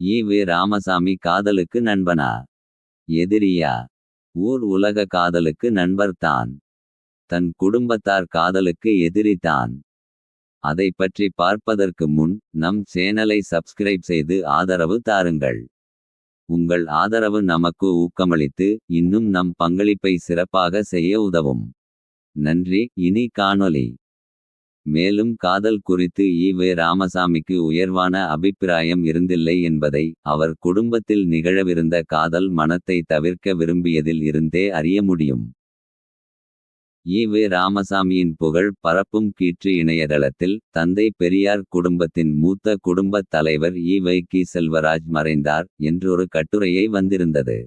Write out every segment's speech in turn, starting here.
E V Ramasamy காதலுக்கு நண்பனா? எதிரியா? ஊர் உலக காதலுக்கு நண்பர்தான் தன். குடும்பத்தார் காதலுக்கு எதிரிதான் அதை பற்றி பார்ப்பதற்கு முன் நம் சேனலை சப்ஸ்கிரைப் செய்து ஆதரவு தாருங்கள். உங்கள் ஆதரவு நமக்கு ஊக்கமளித்து இன்னும் நம் பங்களிப்பை சிறப்பாக செய்ய உதவும். நன்றி இனி காணொளி. மேலும் காதல் குறித்து ஈ வே ராமசாமிக்கு உயர்வான அபிப்பிராயம் இருந்தில்லை என்பதை அவர் குடும்பத்தில் நிகழவிருந்த காதல் மனத்தை தவிர்க்க விரும்பியதில் இருந்தே அறிய முடியும். ஈ வே ராமசாமியின் புகழ் பரப்பும் கீற்று இணையதளத்தில் தந்தை பெரியார் குடும்பத்தின் மூத்த குடும்பத் தலைவர் ஈ வை கி செல்வராஜ் மறைந்தார் என்றொரு கட்டுரையை வந்திருந்தது.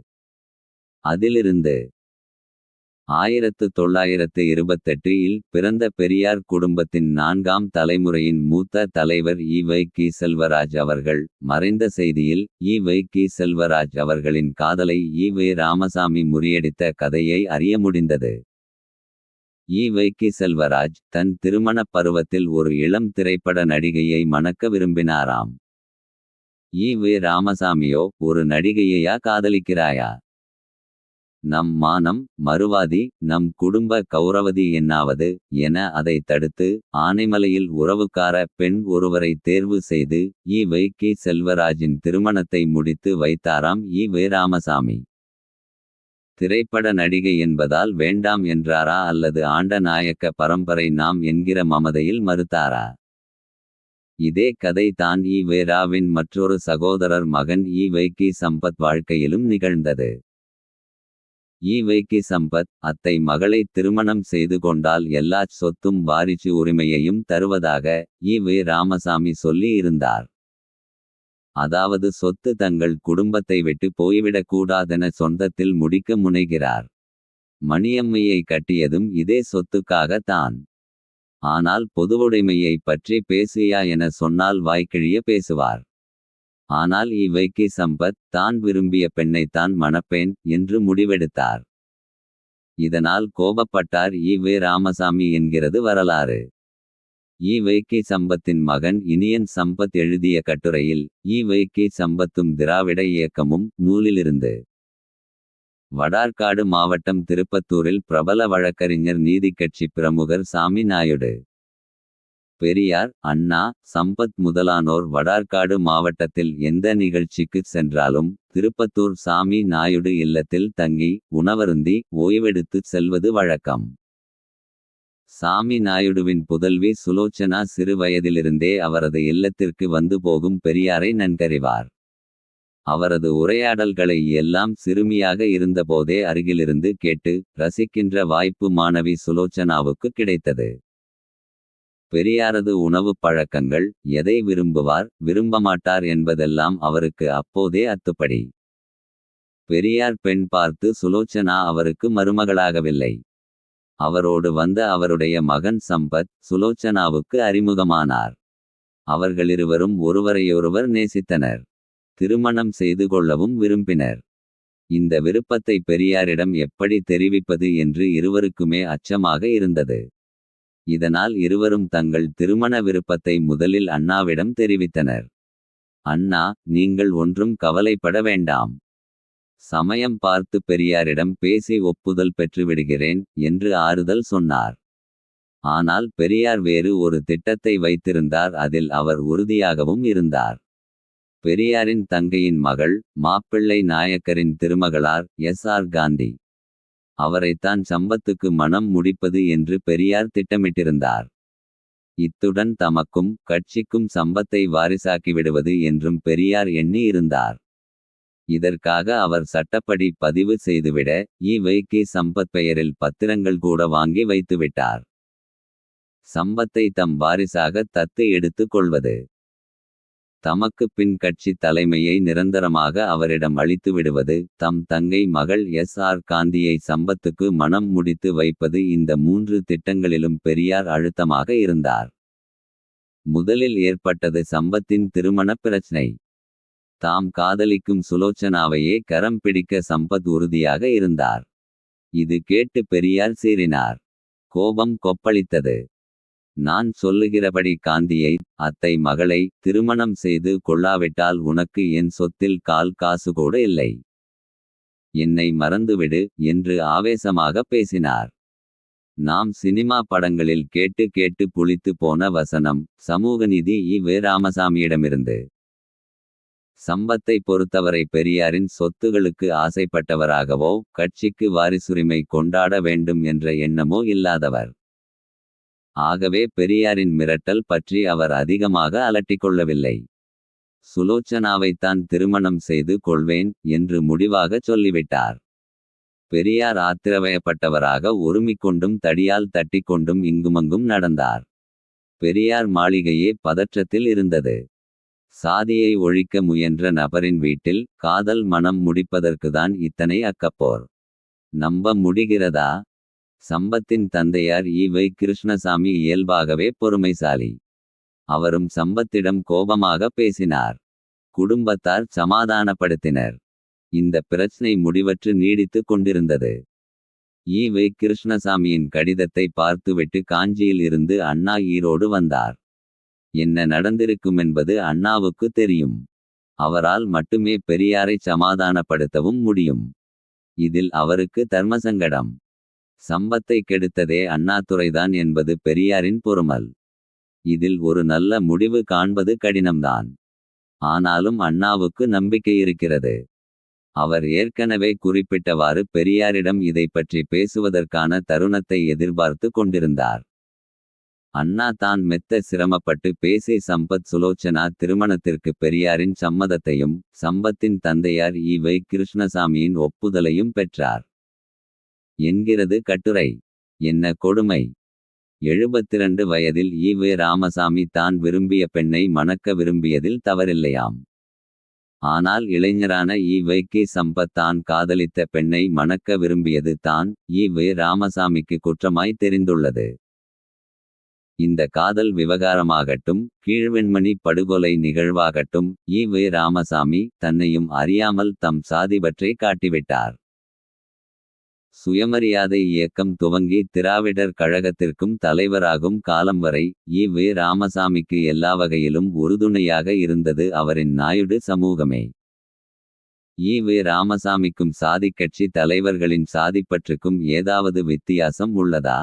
அதிலிருந்து ஆயிரத்து தொள்ளாயிரத்து இருபத்தெட்டு இல் பிறந்த பெரியார் குடும்பத்தின் நான்காம் தலைமுறையின் மூத்த தலைவர் இ. வை. கி செல்வராஜ் அவர்கள். மறைந்த செய்தியில் இ. வை. கி செல்வராஜ் அவர்களின் காதலை இ. வை. ராமசாமி முறியடித்த கதையை அறிய முடிந்தது. ஈ வை. கி செல்வராஜ் தன் திருமணப் பருவத்தில் ஒரு இளம் திரைப்பட நடிகையை மணக்க விரும்பினாராம். ஈ வே. ராமசாமியோ ஒரு நடிகையையா காதலிக்கிறாயா? நம் மானம் மறுவாதி நம் குடும்ப கௌரவதி என்னாவது என அதை தடுத்து ஆனைமலையில் உறவுக்கார பெண் ஒருவரை தேர்வு செய்து ஈ வை. கி. செல்வராஜின் திருமணத்தை முடித்து வைத்தாராம் ஈ வே. ராமசாமி. திரைப்பட நடிகை என்பதால் வேண்டாம் என்றாரா அல்லது ஆண்ட நாயக்க பரம்பரை நாம் என்கிற மமதையில் மறுத்தாரா? இதே கதை தான் ஈ வேராவின் மற்றொரு சகோதரர் மகன் ஈ வை. கி. சம்பத் வாழ்க்கையிலும் நிகழ்ந்தது. ஈ வை கி சம்பத் அத்தை மகளை திருமணம் செய்து கொண்டால் எல்லா சொத்தும் வாரிசு உரிமையையும் தருவதாக ஈவை ராமசாமி சொல்லி இருந்தார் அதாவது சொத்து தங்கள் குடும்பத்தை விட்டு போய்விடக் கூடாதென சொந்தத்தில் முடிக்க முனைகிறார். மணியம்மையை கட்டியதும் இதே சொத்துக்காக தான். ஆனால் பொதுவுடைமையை பற்றி பேசுயா என சொன்னால் வாய்க்கிழிய பேசுவார். ஆனால் இவைக்கு சம்பத் தான் விரும்பிய பெண்ணைத்தான் மணப்பேன் என்று முடிவெடுத்தார். இதனால் கோபப்பட்டார் ஈ வே ராமசாமி என்கிறது வரலாறு. ஈ வைகை சம்பத்தின் மகன் இனியன் சம்பத் எழுதிய கட்டுரையில் ஈ வைகை சம்பத்தும் திராவிட இயக்கமும் நூலிலிருந்து. வடார்காடு மாவட்டம் திருப்பத்தூரில் பிரபல வழக்கறிஞர் நீதிக்கட்சி பிரமுகர் சாமி நாயுடு. பெரியார் அண்ணா சம்பத் முதலானோர் வடார்காடு மாவட்டத்தில் எந்த நிகழ்ச்சிக்கு சென்றாலும் திருப்பத்தூர் சாமி நாயுடு இல்லத்தில் தங்கி உணவருந்தி ஓய்வெடுத்து செல்வது வழக்கம். சாமி நாயுடுவின் புதல்வி சுலோச்சனா சிறு வயதிலிருந்தே அவரது இல்லத்திற்கு வந்து போகும் பெரியாரை நன்கறிவார். அவரது உரையாடல்களை எல்லாம் சிறுமியாக இருந்தபோதே அருகிலிருந்து கேட்டு ரசிக்கின்ற வாய்ப்பு மாணவி சுலோச்சனாவுக்கு கிடைத்தது. பெரியாரது உணவுப் பழக்கங்கள் எதை விரும்புவார் விரும்பமாட்டார் என்பதெல்லாம் அவருக்கு அப்போதே அத்துப்படி. பெரியார் பெண் பார்த்து சுலோச்சனா அவருக்கு மருமகளாகவில்லை. அவரோடு வந்த அவருடைய மகன் சம்பத் சுலோச்சனாவுக்கு அறிமுகமானார். அவர்களிருவரும் ஒருவரையொருவர் நேசித்தனர். திருமணம் செய்து கொள்ளவும் விரும்பினர். இந்த விருப்பத்தை பெரியாரிடம் எப்படி தெரிவிப்பது என்று இருவருக்குமே அச்சமாக இருந்தது. இதனால் இருவரும் தங்கள் திருமண விருப்பத்தை முதலில் அண்ணாவிடம் தெரிவித்தனர். அண்ணா நீங்கள் ஒன்றும் கவலைப்பட வேண்டாம். சமயம் பார்த்து பெரியாரிடம் பேசி ஒப்புதல் பெற்றுவிடுகிறேன் என்று ஆறுதல் சொன்னார். ஆனால் பெரியார் வேறு ஒரு திட்டத்தை வைத்திருந்தார் அதில் அவர் உறுதியாகவும் இருந்தார். பெரியாரின் தங்கையின் மகள் மாப்பிள்ளை நாயக்கரின் திருமகளார் எஸ். ஆர். காந்தி. அவரைத்தான் சம்பத்துக்கு மனம் முடிப்பது என்று பெரியார் திட்டமிட்டிருந்தார். இத்துடன் தமக்கும் கட்சிக்கும் சம்பத்தை வாரிசாக்கிவிடுவது என்றும் பெரியார் எண்ணி இருந்தார் இதற்காக அவர் சட்டப்படி பதிவு செய்துவிட இ. வை. கே. சம்பத் பெயரில் பத்திரங்கள் கூட வாங்கி வைத்துவிட்டார். சம்பத்தை தம் வாரிசாக தத்து எடுத்துக் கொள்வது. தமக்கு பின் கட்சி தலைமையை நிரந்தரமாக அவரிடம் அளித்து விடுவது தம் தங்கை மகள் எஸ். ஆர். காந்தியை சம்பத்துக்கு மனம் முடித்து வைப்பது இந்த மூன்று திட்டங்களிலும் பெரியார் அழுத்தமாக இருந்தார். முதலில் ஏற்பட்டது சம்பத்தின் திருமணப் பிரச்சனை தாம் காதலிக்கும் சுலோச்சனாவையே கரம் பிடிக்க சம்பத் உறுதியாக இருந்தார். இது கேட்டு பெரியார் சீறினார். கோபம் கொப்பளித்தது. நான் சொல்லுகிறபடி காந்தியை அத்தை மகளை திருமணம் செய்து கொள்ளாவிட்டால் உனக்கு என் சொத்தில் கால் காசு கூட இல்லை. என்னை மறந்துவிடு என்று ஆவேசமாக பேசினார். நாம் சினிமா படங்களில் கேட்டு கேட்டு புளித்து போன வசனம் சமூகநீதி இ வே ராமசாமியிடமிருந்து. சம்பத்தை பொறுத்தவரை பெரியாரின் சொத்துகளுக்கு ஆசைப்பட்டவராகவோ கட்சிக்கு வாரிசுரிமை கொண்டாட வேண்டும் என்ற எண்ணமோ இல்லாதவர். ஆகவே பெரியாரின் மிரட்டல் பற்றி அவர் அதிகமாக அலட்டிக்கொள்ளவில்லை. சுலோச்சனாவைத்தான் திருமணம் செய்து கொள்வேன் என்று முடிவாகச் சொல்லிவிட்டார். பெரியார் ஆத்திரவயப்பட்டவராக ஒருமிக்கொண்டும் தடியால் தட்டிக்கொண்டும் இங்குமங்கும் நடந்தார். பெரியார் மாளிகையே பதற்றத்தில் இருந்தது. சாதியை ஒழிக்க முயன்ற நபரின் வீட்டில் காதல் மனம் முடிப்பதற்குதான் இத்தனை அக்கப்போர். நம்ப முடிகிறதா? சம்பத்தின் தந்தையார் ஈ வை. கிருஷ்ணசாமி இயல்பாகவே பொறுமைசாலி. அவரும் சம்பத்திடம் கோபமாக பேசினார். குடும்பத்தார் சமாதானப்படுத்தினர். இந்த பிரச்சனை முடிவற்று நீடித்துக் கொண்டிருந்தது. ஈ வை. கிருஷ்ணசாமியின் கடிதத்தை பார்த்துவிட்டு காஞ்சியில் இருந்து அண்ணா ஈரோடு வந்தார். என்ன நடந்திருக்குமென்பது அண்ணாவுக்கு தெரியும். அவரால் மட்டுமே பெரியாரை சமாதானப்படுத்தவும் முடியும். இதில் அவருக்கு தர்மசங்கடம் சம்பத்தை கெடுத்ததே அண்ணாதுரைதான் என்பது பெரியாரின் பொறுமல். இதில் ஒரு நல்ல முடிவு காண்பது கடினம்தான். ஆனாலும் அண்ணாவுக்கு நம்பிக்கை இருக்கிறது. அவர் ஏற்கனவே குறிப்பிட்டவாறு பெரியாரிடம் இதை பற்றி பேசுவதற்கான தருணத்தை எதிர்பார்த்து கொண்டிருந்தார். அண்ணா தான் மெத்த சிரமப்பட்டு பேசி சம்பத் சுலோச்சனா திருமணத்திற்கு பெரியாரின் சம்மதத்தையும் சம்பத்தின் தந்தையார் ஈ வை கிருஷ்ணசாமியின் ஒப்புதலையும் பெற்றார். என்கிறது கட்டுரை. என்ன கொடுமை. எழுபத்திரண்டு வயதில் ஈ ராமசாமி தான் விரும்பிய பெண்ணை மணக்க விரும்பியதில் தவறில்லையாம். ஆனால் இளைஞரான ஈ வைக்கி கே. சம்பத் தான் காதலித்த பெண்ணை மணக்க விரும்பியது தான் ஈ வே. ராமசாமிக்கு குற்றமாய் தெரிந்துள்ளது. இந்த காதல் விவகாரமாகட்டும் கீழ்வெண்மணி படுகொலை நிகழ்வாகட்டும் ஈ வே. ராமசாமி தன்னையும் அறியாமல் தம் சாதி பற்றி காட்டிவிட்டார். சுயமரியாதை இயக்கம் துவங்கி திராவிடர் கழகத்திற்கும் தலைவராகும் காலம் வரை ஈ வி. ராமசாமிக்கு எல்லா வகையிலும் உறுதுணையாக இருந்தது அவரின் நாயுடு சமூகமே. E V. ராமசாமிக்கும் சாதிக் கட்சி தலைவர்களின் சாதிப்பற்றுக்கும் ஏதாவது வித்தியாசம் உள்ளதா?